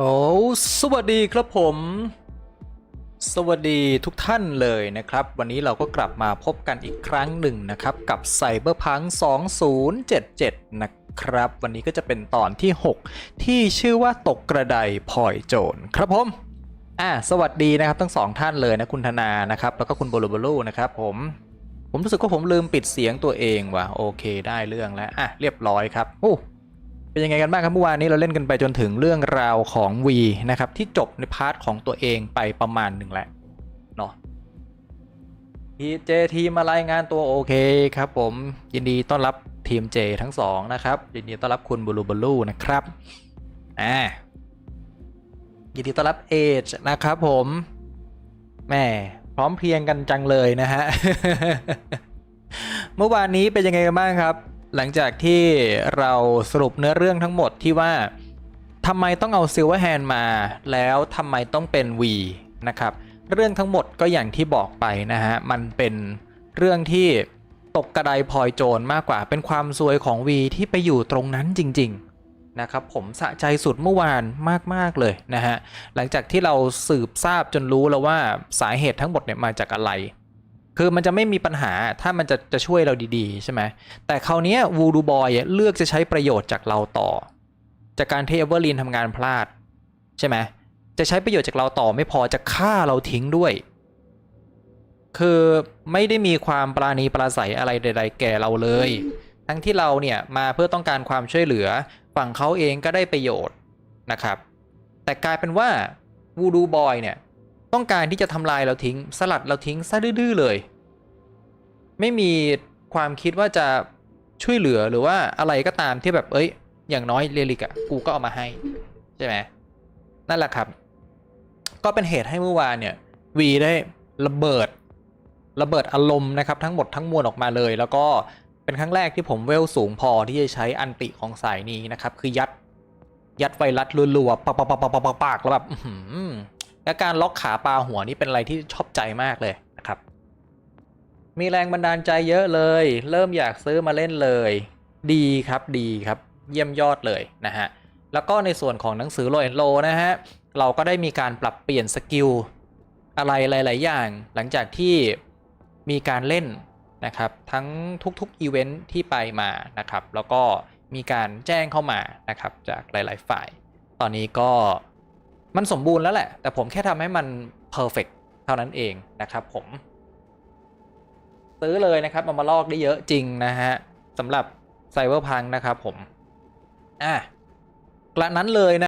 โอ้สวัสดีครับผม สวัสดีทุกท่านเลยนะครับ วันนี้เราก็กลับมาพบกันอีกครั้งหนึ่งนะครับ กับ Cyberpunk 2077 นะครับ วันนี้ก็จะเป็นตอนที่ 6 ที่ชื่อว่าตกกระไดพลอยโจรครับผมอ่าสวัสดีนะครับทั้งสองท่านเลยนะคุณธนานะครับ แล้วก็คุณโบลูโบลูนะครับผม ผมรู้สึกว่าผมลืมปิดเสียงตัวเองว่ะโอเคได้เรื่องแล้วอะเรียบร้อยครับโอ้ เป็นยังไงกันบ้างครับเมื่อวานนี้เราเล่นกันไปจนถึงเรื่องราวของ V นะครับที่จบในพาร์ทของตัวเองไปประมาณหนึ่งแล้วเนาะทีเจทีมารายงานตัวโอเคครับผมยินดีต้อนรับทีม J ทั้งสองนะครับยินดีต้อนรับคุณบูลูบูลูนะครับอ่ายินดีต้อนรับเอจนะครับผมแหม่พร้อมเพรียงกันจังเลยนะฮะเมื่อวานนี้เป็นยังไงกันบ้างครับ หลังจากที่เราสรุปเนื้อเรื่องทั้งหมดที่ว่าทำไมต้องเอาซิลเวอร์แฮนด์มา แล้วทำไมต้องเป็น V นะครับ เรื่องทั้งหมดก็อย่างที่บอกไปนะฮะ มันเป็นเรื่องที่ตกกระไดพลอยโจรมากกว่า เป็นความซวยของ V ที่ไปอยู่ตรงนั้นจริง ๆ นะครับ ผมสะใจสุดเมื่อวานมาก ๆ เลยนะฮะ หลังจากที่เราสืบทราบจนรู้แล้วว่าสาเหตุทั้งหมดเนี่ยมาจากอะไร คือมันจะไม่มีปัญหาถ้ามันจะจะช่วยเราดีๆ ใช่ไหมแต่คราวนี้วูดูบอยเลือกจะใช้ประโยชน์จากเราต่อ จากการที่เอเวอร์ลินทำงานพลาด ใช่ไหมจะใช้ประโยชน์จากเราต่อไม่พอจะฆ่าเราทิ้งด้วย คือไม่ได้มีความปราณีปราศัยอะไรใด ๆ แก่เราเลย ทั้งที่เราเนี่ยมาเพื่อต้องการความช่วยเหลือฝั่งเขาเองก็ได้ประโยชน์นะครับ แต่กลายเป็นว่าวูดูบอยเนี่ย ต้องการที่จะทำลายเราทิ้ง สลัดเราทิ้งซะดื้อเลย ไม่มีความคิดว่าจะช่วยเหลือหรือว่าอะไรก็ตามที่แบบเอ้ย อย่างน้อยเรลิกอะกูก็เอามาให้ ใช่ไหมนั่นแหละครับ ก็เป็นเหตุให้เมื่อวานเนี่ยวีได้ระเบิดระเบิดอารมณ์นะครับทั้งหมดทั้งมวลออกมาเลย แล้วก็เป็นครั้งแรกที่ผมเวลสูงพอที่จะใช้อันติของสายนี้นะครับ คือยัดยัดไวรัสรัวๆปักปักปักปักปักปักปักแล้วแบบ และการล็อกขาปลาหัวนี่เป็นอะไรที่ชอบใจมากเลยนะครับ มีแรงบันดาลใจเยอะเลย เริ่มอยากซื้อมาเล่นเลย ดีครับดีครับ เยี่ยมยอดเลยนะฮะ แล้วก็ในส่วนของหนังสือโลเอนโลนะฮะ เราก็ได้มีการปรับเปลี่ยนสกิลอะไรหลาย ๆ อย่าง หลังจากที่มีการเล่นนะครับทั้งทุกๆอีเวนท์ที่ไปมานะครับ แล้วก็มีการแจ้งเข้ามานะครับจากหลาย ๆ ฝ่าย ตอนนี้ก็ มันสมบูรณ์แล้วแหละ แต่ผมแค่ทำให้มัน perfect เท่านั้นเองนะครับผม ซื้อเลยนะครับเอามาลอกได้เยอะจริงนะฮะสำหรับไซเบอร์พังนะครับผม อะกระนั้นเลยนะ